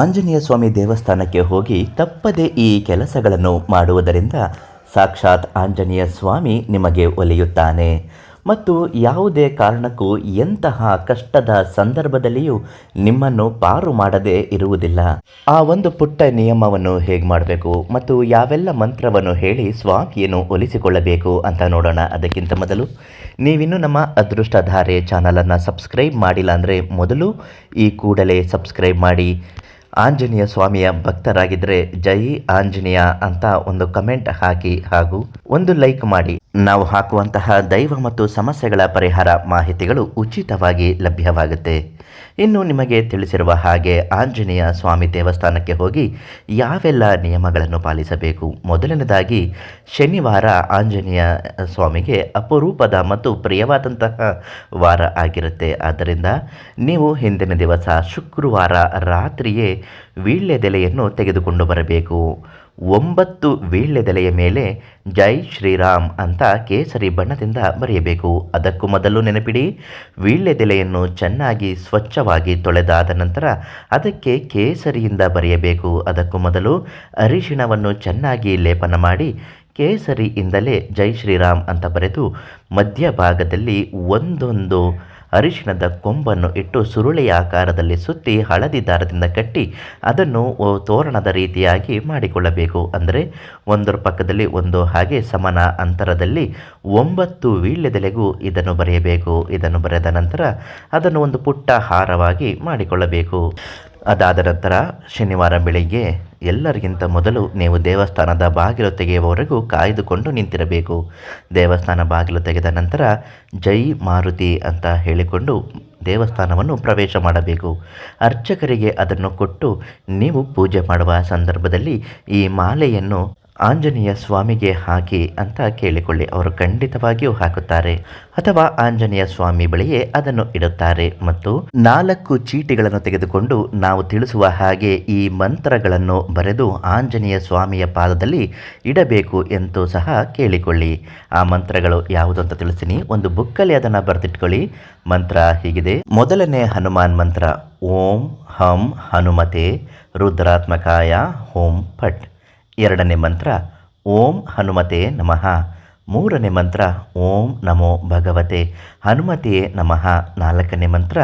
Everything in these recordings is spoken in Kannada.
ಆಂಜನೇಯ ಸ್ವಾಮಿ ದೇವಸ್ಥಾನಕ್ಕೆ ಹೋಗಿ ತಪ್ಪದೆ ಈ ಕೆಲಸಗಳನ್ನು ಮಾಡುವುದರಿಂದ ಸಾಕ್ಷಾತ್ ಆಂಜನೇಯ ಸ್ವಾಮಿ ನಿಮಗೆ ಒಲಿಯುತ್ತಾನೆ. ಮತ್ತು ಯಾವುದೇ ಕಾರಣಕ್ಕೂ ಎಂತಹ ಕಷ್ಟದ ಸಂದರ್ಭದಲ್ಲಿಯೂ ನಿಮ್ಮನ್ನು ಪಾರು ಮಾಡದೆ ಇರುವುದಿಲ್ಲ. ಆ ಒಂದು ಪುಟ್ಟ ನಿಯಮವನ್ನು ಹೇಗೆ ಮಾಡಬೇಕು ಮತ್ತು ಯಾವೆಲ್ಲ ಮಂತ್ರವನ್ನು ಹೇಳಿ ಸ್ವಾಮಿಯನ್ನು ಒಲಿಸಿಕೊಳ್ಳಬೇಕು ಅಂತ ನೋಡೋಣ ಅದಕ್ಕಿಂತ ಮೊದಲು. ನೀವಿನ್ನು ನಮ್ಮ ಅದೃಷ್ಟಧಾರೆ ಚಾನಲನ್ನು ಸಬ್ಸ್ಕ್ರೈಬ್ ಮಾಡಿಲ್ಲ ಅಂದರೆ ಮೊದಲು ಈ ಕೂಡಲೇ ಸಬ್ಸ್ಕ್ರೈಬ್ ಮಾಡಿ. ಆಂಜನೇಯ ಸ್ವಾಮಿಯ ಭಕ್ತರಾಗಿದ್ದರೆ ಜೈ ಆಂಜನೇಯ ಅಂತ ಒಂದು ಕಮೆಂಟ್ ಹಾಕಿ ಹಾಗೂ ಒಂದು ಲೈಕ್ ಮಾಡಿ. ನಾವು ಹಾಕುವಂತಹ ದೈವ ಮತ್ತು ಸಮಸ್ಯೆಗಳ ಪರಿಹಾರ ಮಾಹಿತಿಗಳು ಉಚಿತವಾಗಿ ಲಭ್ಯವಾಗುತ್ತೆ. ಇನ್ನು ನಿಮಗೆ ತಿಳಿಸಿರುವ ಹಾಗೆ ಆಂಜನೇಯ ಸ್ವಾಮಿ ದೇವಸ್ಥಾನಕ್ಕೆ ಹೋಗಿ ಯಾವೆಲ್ಲ ನಿಯಮಗಳನ್ನು ಪಾಲಿಸಬೇಕು? ಮೊದಲನೇದಾಗಿ, ಶನಿವಾರ ಆಂಜನೇಯ ಸ್ವಾಮಿಗೆ ಅಪರೂಪದ ಮತ್ತು ಪ್ರಿಯವಾದಂತಹ ವಾರ ಆಗಿರುತ್ತೆ. ಆದ್ದರಿಂದ ನೀವು ಹಿಂದಿನ ದಿವಸ ಶುಕ್ರವಾರ ರಾತ್ರಿಯೇ ವೀಳ್ಯದೆಲೆಯನ್ನು ತೆಗೆದುಕೊಂಡು ಬರಬೇಕು. ಒಂಬತ್ತು ವೀಳ್ಯದೆಲೆಯ ಮೇಲೆ ಜೈ ಶ್ರೀರಾಮ್ ಅಂತ ಕೇಸರಿ ಬಣ್ಣದಿಂದ ಬರೆಯಬೇಕು. ಅದಕ್ಕೂ ಮೊದಲು ನೆನಪಿಡಿ, ವೀಳ್ಯದೆಲೆಯನ್ನು ಚೆನ್ನಾಗಿ ಸ್ವಚ್ಛವಾಗಿ ತೊಳೆದಾದ ನಂತರ ಅದಕ್ಕೆ ಕೇಸರಿಯಿಂದ ಬರೆಯಬೇಕು. ಅದಕ್ಕೂ ಮೊದಲು ಅರಿಶಿಣವನ್ನು ಚೆನ್ನಾಗಿ ಲೇಪನ ಮಾಡಿ ಕೇಸರಿಯಿಂದಲೇ ಜೈ ಶ್ರೀರಾಮ್ ಅಂತ ಬರೆದು ಮಧ್ಯಭಾಗದಲ್ಲಿ ಒಂದೊಂದು ಅರಿಶಿಣದ ಕೊಂಬನ್ನು ಇಟ್ಟು ಸುರುಳಿಯ ಆಕಾರದಲ್ಲಿ ಸುತ್ತಿ ಹಳದಿ ದಾರದಿಂದ ಕಟ್ಟಿ ಅದನ್ನು ತೋರಣದ ರೀತಿಯಾಗಿ ಮಾಡಿಕೊಳ್ಳಬೇಕು. ಅಂದರೆ ಒಂದರ ಪಕ್ಕದಲ್ಲಿ ಒಂದು ಹಾಗೆ ಸಮಾನ ಅಂತರದಲ್ಲಿ ಒಂಬತ್ತು ವೀಳ್ಯದೆಲೆಗೂ ಇದನ್ನು ಬರೆಯಬೇಕು. ಇದನ್ನು ಬರೆದ ನಂತರ ಅದನ್ನು ಒಂದು ಪುಟ್ಟ ಹಾರವಾಗಿ ಮಾಡಿಕೊಳ್ಳಬೇಕು. ಅದಾದ ನಂತರ ಶನಿವಾರ ಬೆಳಿಗ್ಗೆ ಎಲ್ಲರಿಗಿಂತ ಮೊದಲು ನೀವು ದೇವಸ್ಥಾನದ ಬಾಗಿಲು ತೆಗೆಯುವವರೆಗೂ ಕಾಯ್ದುಕೊಂಡು ನಿಂತಿರಬೇಕು. ದೇವಸ್ಥಾನ ಬಾಗಿಲು ತೆಗೆದ ನಂತರ ಜೈ ಮಾರುತಿ ಅಂತ ಹೇಳಿಕೊಂಡು ದೇವಸ್ಥಾನವನ್ನು ಪ್ರವೇಶ ಮಾಡಬೇಕು. ಅರ್ಚಕರಿಗೆ ಅದನ್ನು ಕೊಟ್ಟು ನೀವು ಪೂಜೆ ಮಾಡುವ ಸಂದರ್ಭದಲ್ಲಿ ಈ ಮಾಲೆಯನ್ನು ಆಂಜನೇಯ ಸ್ವಾಮಿಗೆ ಹಾಕಿ ಅಂತ ಕೇಳಿಕೊಳ್ಳಿ. ಅವರು ಖಂಡಿತವಾಗಿಯೂ ಹಾಕುತ್ತಾರೆ. ಅಥವಾ ಆಂಜನೇಯ ಸ್ವಾಮಿ ಬಳಿಯೇ ಅದನ್ನು ಇಡುತ್ತಾರೆ. ಮತ್ತು ನಾಲ್ಕು ಚೀಟಿಗಳನ್ನು ತೆಗೆದುಕೊಂಡು ನಾವು ತಿಳಿಸುವ ಹಾಗೆ ಈ ಮಂತ್ರಗಳನ್ನು ಬರೆದು ಆಂಜನೇಯ ಸ್ವಾಮಿಯ ಪಾದದಲ್ಲಿ ಇಡಬೇಕು ಎಂದು ಸಹ ಕೇಳಿಕೊಳ್ಳಿ. ಆ ಮಂತ್ರಗಳು ಯಾವುದು ಅಂತ ತಿಳಿಸ್ತೀನಿ. ಒಂದು ಬುಕ್ಕಲ್ಲಿ ಅದನ್ನು ಬರೆದಿಟ್ಕೊಳ್ಳಿ. ಮಂತ್ರ ಹೀಗಿದೆ. ಮೊದಲನೇ ಹನುಮಾನ್ ಮಂತ್ರ. ಓಂ ಹಂ ಹನುಮತೆ ರುದ್ರಾತ್ಮಕಾಯ ಓಂ ಫಟ್. ಎರಡನೇ ಮಂತ್ರ, ಓಂ ಹನುಮತೆ ನಮಃ. ಮೂರನೇ ಮಂತ್ರ, ಓಂ ನಮೋ ಭಗವತೆ. ಹನುಮತೆಯೇ ನಮಃ. ನಾಲ್ಕನೇ ಮಂತ್ರ,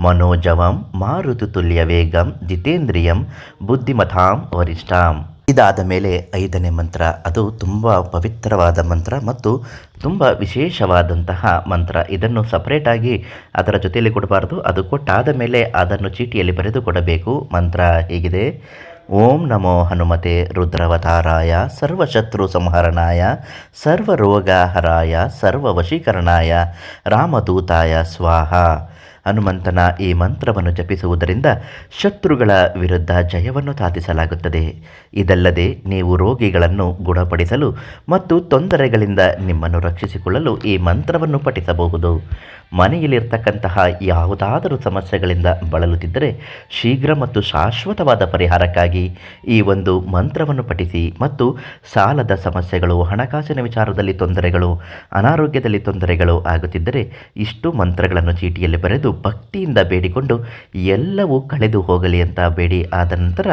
ಮನೋಜವಂ ಮಾರುತು ತುಲ್ಯ ವೇಗಂ ಜಿತೇಂದ್ರಿಯಂ ಬುದ್ಧಿಮತಾಂ ವರಿಷ್ಠಾಂ. ಇದಾದ ಮೇಲೆ ಐದನೇ ಮಂತ್ರ, ಅದು ತುಂಬ ಪವಿತ್ರವಾದ ಮಂತ್ರ ಮತ್ತು ತುಂಬ ವಿಶೇಷವಾದಂತಹ ಮಂತ್ರ. ಇದನ್ನು ಸಪ್ರೇಟಾಗಿ ಅದರ ಜೊತೆಯಲ್ಲಿ ಕೊಡಬಾರ್ದು. ಅದು ಕೊಟ್ಟಾದ ಮೇಲೆ ಅದನ್ನು ಚೀಟಿಯಲ್ಲಿ ಬರೆದು ಕೊಡಬೇಕು. ಮಂತ್ರ ಹೀಗಿದೆ? ಓಂ ನಮೋ ಹನುಮತೆ ರುದ್ರವತಾರಾಯ ಸರ್ವಶತ್ರು ಸಂಹರಣಾಯ ಸರ್ವರೋಗಾಹರಾಯ ಸರ್ವವಶೀಕರಣಾಯ ರಾಮದೂತಾಯ ಸ್ವಾಹ. ಹನುಮಂತನ ಈ ಮಂತ್ರವನ್ನು ಜಪಿಸುವುದರಿಂದ ಶತ್ರುಗಳ ವಿರುದ್ಧ ಜಯವನ್ನು ಸಾಧಿಸಲಾಗುತ್ತದೆ. ಇದಲ್ಲದೆ ನೀವು ರೋಗಿಗಳನ್ನು ಗುಣಪಡಿಸಲು ಮತ್ತು ತೊಂದರೆಗಳಿಂದ ನಿಮ್ಮನ್ನು ರಕ್ಷಿಸಿಕೊಳ್ಳಲು ಈ ಮಂತ್ರವನ್ನು ಪಠಿಸಬಹುದು. ಮನೆಯಲ್ಲಿರ್ತಕ್ಕಂತಹ ಯಾವುದಾದರೂ ಸಮಸ್ಯೆಗಳಿಂದ ಬಳಲುತ್ತಿದ್ದರೆ ಶೀಘ್ರ ಮತ್ತು ಶಾಶ್ವತವಾದ ಪರಿಹಾರಕ್ಕಾಗಿ ಈ ಒಂದು ಮಂತ್ರವನ್ನು ಪಠಿಸಿ ಮತ್ತು ಸಾಲದ ಸಮಸ್ಯೆಗಳು, ಹಣಕಾಸಿನ ವಿಚಾರದಲ್ಲಿ ತೊಂದರೆಗಳು, ಅನಾರೋಗ್ಯದಲ್ಲಿ ತೊಂದರೆಗಳು ಆಗುತ್ತಿದ್ದರೆ ಇಷ್ಟು ಮಂತ್ರಗಳನ್ನು ಚೀಟಿಯಲ್ಲಿ ಬರೆದು ಭಕ್ತಿಯಿಂದ ಬೇಡಿಕೊಂಡು ಎಲ್ಲವೂ ಕಳೆದು ಹೋಗಲಿ ಅಂತ ಬೇಡಿ. ಆದ ನಂತರ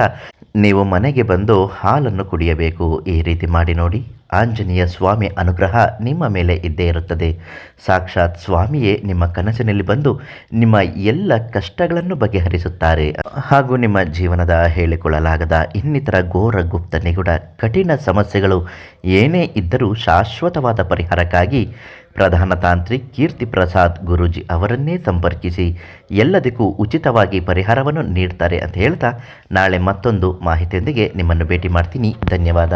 ನೀವು ಮನೆಗೆ ಬಂದು ಹಾಲನ್ನು ಕುಡಿಯಬೇಕು. ಈ ರೀತಿ ಮಾಡಿ ನೋಡಿ. ಆಂಜನೇಯ ಸ್ವಾಮಿ ಅನುಗ್ರಹ ನಿಮ್ಮ ಮೇಲೆ ಇದ್ದೇ ಇರುತ್ತದೆ. ಸಾಕ್ಷಾತ್ ಸ್ವಾಮಿಯೇ ನಿಮ್ಮ ಕನಸಿನಲ್ಲಿ ಬಂದು ನಿಮ್ಮ ಎಲ್ಲ ಕಷ್ಟಗಳನ್ನು ಬಗೆಹರಿಸುತ್ತಾರೆ. ಹಾಗೂ ನಿಮ್ಮ ಜೀವನದ ಹೇಳಿಕೊಳ್ಳಲಾಗದ ಇನ್ನಿತರ ಘೋರ ಗುಪ್ತ ನಿಗೂಢ ಕಠಿಣ ಸಮಸ್ಯೆಗಳು ಏನೇ ಇದ್ದರೂ ಶಾಶ್ವತವಾದ ಪರಿಹಾರಕ್ಕಾಗಿ ಪ್ರಧಾನ ತಾಂತ್ರಿಕ್ ಕೀರ್ತಿ ಪ್ರಸಾದ್ ಗುರೂಜಿ ಅವರನ್ನೇ ಸಂಪರ್ಕಿಸಿ ಎಲ್ಲದಕ್ಕೂ ಉಚಿತವಾಗಿ ಪರಿಹಾರವನ್ನು ನೀಡ್ತಾರೆ ಅಂತ ಹೇಳ್ತಾ ನಾಳೆ ಮತ್ತೊಂದು ಮಾಹಿತಿಯೊಂದಿಗೆ ನಿಮ್ಮನ್ನು ಭೇಟಿ ಮಾಡ್ತೀನಿ. ಧನ್ಯವಾದ.